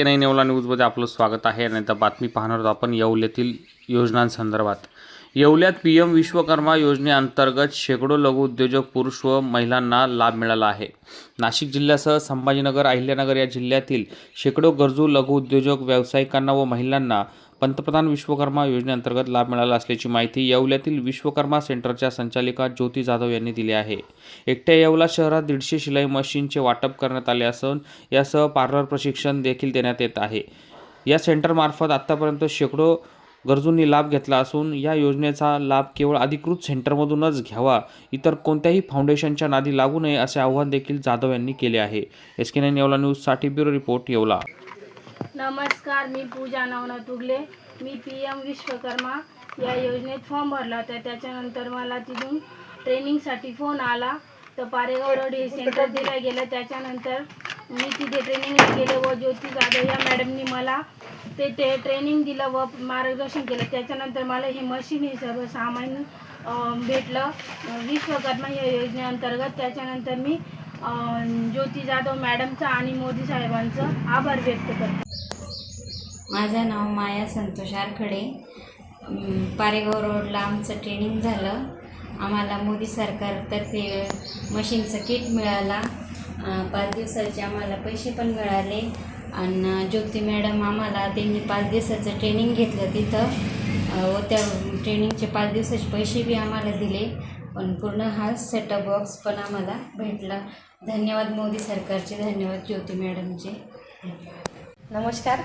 ते नाही नेवला न्यूजमध्ये आपलं स्वागत आहे. आणि आता बातमी पाहणार आहोत आपण येवल्यातील योजनांसंदर्भात. येवल्यात पी एम विश्वकर्मा योजनेअंतर्गत शेकडो लघुउद्योजक पुरुष व महिलांना लाभ मिळाला आहे. नाशिक जिल्ह्यासह संभाजीनगर अहिल्यानगर या जिल्ह्यातील शेकडो गरजू लघुउद्योजक व्यावसायिकांना व महिलांना पंतप्रधान विश्वकर्मा योजनेअंतर्गत लाभ मिळाला असल्याची माहिती येवल्यातील विश्वकर्मा सेंटरच्या संचालिका ज्योती जाधव यांनी दिली आहे. एकट्या येवला शहरात दीडशे शिलाई मशीनचे वाटप करण्यात आले असून यासह पार्लर प्रशिक्षण देखील देण्यात येत आहे. या सेंटरमार्फत आत्तापर्यंत शेकडो गरजूंनी लाभ घेतला असून या योजनेचा लाभ केवळ अधिकृत सेंटरमधूनच घ्यावा इतर कोणत्याही फाउंडेशनच्या नादी लागू नये असे आवाहन देखील जाधव यांनी केले आहे. एस के नाईन येवला न्यूजसाठी ब्युरो रिपोर्ट येवला. नमस्कार मी पूजा नवनाथ तुगले. मी पी एम विश्वकर्मा. या योजनेत फॉर्म भरला होता. त्याच्यानंतर मला तिथून ट्रेनिंगसाठी फोन आला. तर पारेगाव रोड हे सेंटर दिलं गेलं. त्याच्यानंतर मी तिथे ट्रेनिंगला गेले व ज्योती जाधव या मॅडमनी मला ते ते ट्रेनिंग दिलं व मार्गदर्शन केलं. त्याच्यानंतर मला हे मशीन हे सर्व सामान भेटलं. विश्वकर्मा या योजनेअंतर्गत त्याच्यानंतर मी ज्योती जाधव मॅडमचा आणि मोदी साहेबांचं आभार व्यक्त करतो. माझं नाव माया संतोष आरखडे. पारेगाव रोडला आमचं ट्रेनिंग झालं. आम्हाला मोदी सरकारतर्फे मशीनचं किट मिळाला. पाच दिवसाचे आम्हाला पैसे पण मिळाले. आणि ज्योती मॅडम आम्हाला त्यांनी पाच दिवसाचं ट्रेनिंग घेतलं तिथं. व त्या ट्रेनिंगचे पाच दिवसाचे पैसे बी आम्हाला दिले. पण पूर्ण हा सेटअप बॉक्स पण आम्हाला भेटला. धन्यवाद मोदी सरकारचे धन्यवाद ज्योती मॅडमचे. नमस्कार.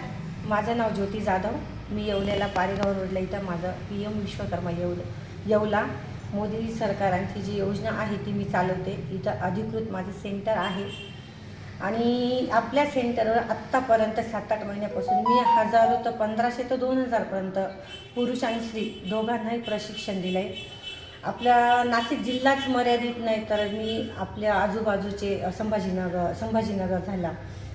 माझं नाव ज्योती जाधव. मी येवल्याला पारेगाव रोडला इथं माझं पी एम विश्वकर्मा येवल येवला. मोदी सरकारांची जी योजना आहे ती मी चालवते. इथं अधिकृत माझं सेंटर आहे. आणि आपल्या सेंटरवर आत्तापर्यंत सात आठ महिन्यापासून मी हजारो तर पंधराशे ते दोन हजारपर्यंत पुरुष आणि स्त्री दोघांनाही प्रशिक्षण दिलं आहे आपल्या नाशिक जिल्हाच मर्यादित नाही तर मी आपल्या आजूबाजूचे संभाजीनगर संभाजीनगर झाला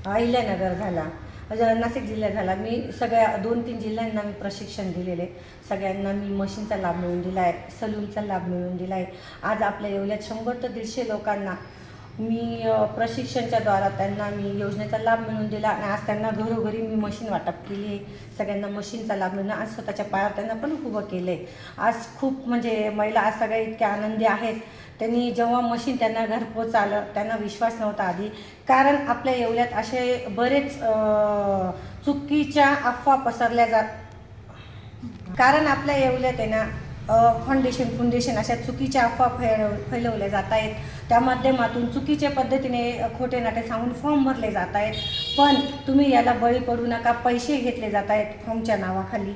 अहिल्यानगर झाला. म्हणजे नाशिक जिल्ह्यात झाला. मी सगळ्या दोन तीन जिल्ह्यांना मी प्रशिक्षण दिलेले. सगळ्यांना मी मशीनचा लाभ मिळवून दिला आहे सलूनचा लाभ मिळवून दिला आहे आज आपल्या येवल्यात शंभर ते दीडशे लोकांना मी प्रशिक्षणच्या द्वारा त्यांना मी योजनेचा लाभ मिळवून दिला आणि आज त्यांना घरोघरी मी मशीन वाटप केली आहे. सगळ्यांना मशीनचा लाभ मिळणं आज स्वतःच्या पायावर त्यांना पण उभं केलं आहे आज खूप म्हणजे महिला आज सगळ्या इतक्या आनंदी आहेत. त्यांनी जेव्हा मशीन त्यांना घरपोच आलं त्यांना विश्वास नव्हता आधी. कारण आपल्या येवल्यात असे बरेच चुकीच्या अफवा पसरल्या जात. कारण आपल्या येवल्यात आहे ना फाउंडेशन फाउंडेशन अशा चुकीच्या अफवा फैल फैलवल्या जात आहेत. त्या माध्यमातून चुकीच्या पद्धतीने खोटे नाटे सांगून फॉर्म भरले जात आहेत. पण तुम्ही याला बळी पडू नका पैसे घेतले जात आहेत फॉर्मच्या नावाखाली.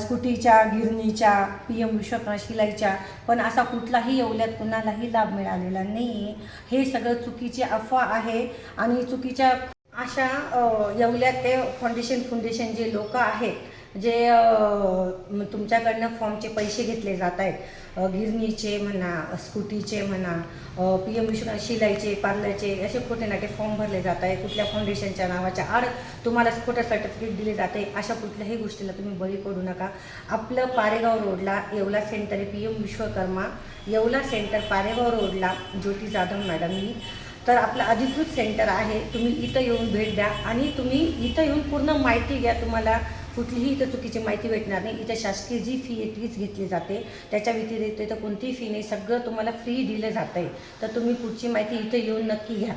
स्कूटीच्या गिरणीच्या पी एम विश्वकर्मा शिलाईच्या पण असा कुठलाही येवल्यात कुणालाही लाभ मिळालेला नाही आहे हे सगळं चुकीची अफवा आहे आणि चुकीच्या अशा एवल्यात येवल्यात ते फाउंडेशन फाउंडेशन जे लोक आहेत जे तुमच्याकडनं फॉर्मचे पैसे घेतले जात आहेत गिरणीचे म्हणा स्कूटीचे म्हणा पी एम विश्व शिलाईचे पार्लरचे असे खोटे नाटे फॉर्म भरले जात आहे कुठल्या फाउंडेशनच्या नावाच्या आड तुम्हाला खोटं सर्टिफिकेट दिले जाते अशा कुठल्याही गोष्टीला तुम्ही बळी पडू नका. आपलं पारेगाव रोडला येवला सेंटर आहे P M Vishwakarma. Yeola centre Paregaon रोडला ज्योती जाधव मॅडमनी. तर आपलं अधिकृत सेंटर आहे. तुम्ही इथं येऊन भेट द्या आणि तुम्ही इथं येऊन पूर्ण माहिती घ्या तुम्हाला. कुठलीही इथं चुकीची माहिती भेटणार नाही. इथं शासकीय जी फी आहे तीच घेतली जाते. त्याच्या व्यतिरिक्त इथं कोणतीही फी नाही. सगळं तुम्हाला फ्री दिलं जातं आहे तर तुम्ही पुढची माहिती इथं येऊन नक्की घ्या.